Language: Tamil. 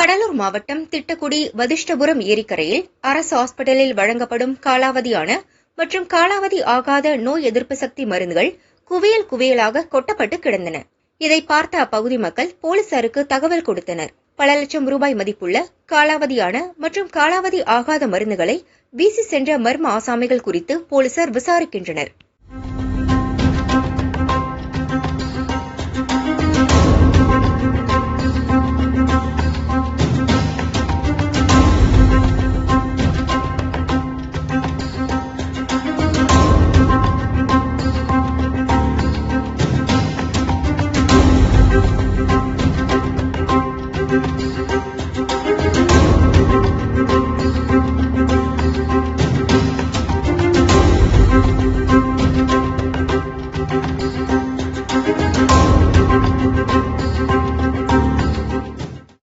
கடலூர் மாவட்டம் திட்டக்குடி வதிஷ்டபுரம் ஏரிக்கரையில் அரசு ஹாஸ்பிட்டலில் வழங்கப்படும் காலாவதியான மற்றும் காலாவதி ஆகாத நோய் எதிர்ப்பு சக்தி மருந்துகள் குவியல் குவியலாக கொட்டப்பட்டு கிடந்தன. இதை பார்த்த அப்பகுதி மக்கள் போலீசாருக்கு தகவல் கொடுத்தனர். பல லட்சம் ரூபாய் மதிப்புள்ள காலாவதியான மற்றும் காலாவதி ஆகாத மருந்துகளை வீசி சென்ற மர்ம ஆசாமிகள் குறித்து போலீசார் விசாரிக்கின்றனர். thank you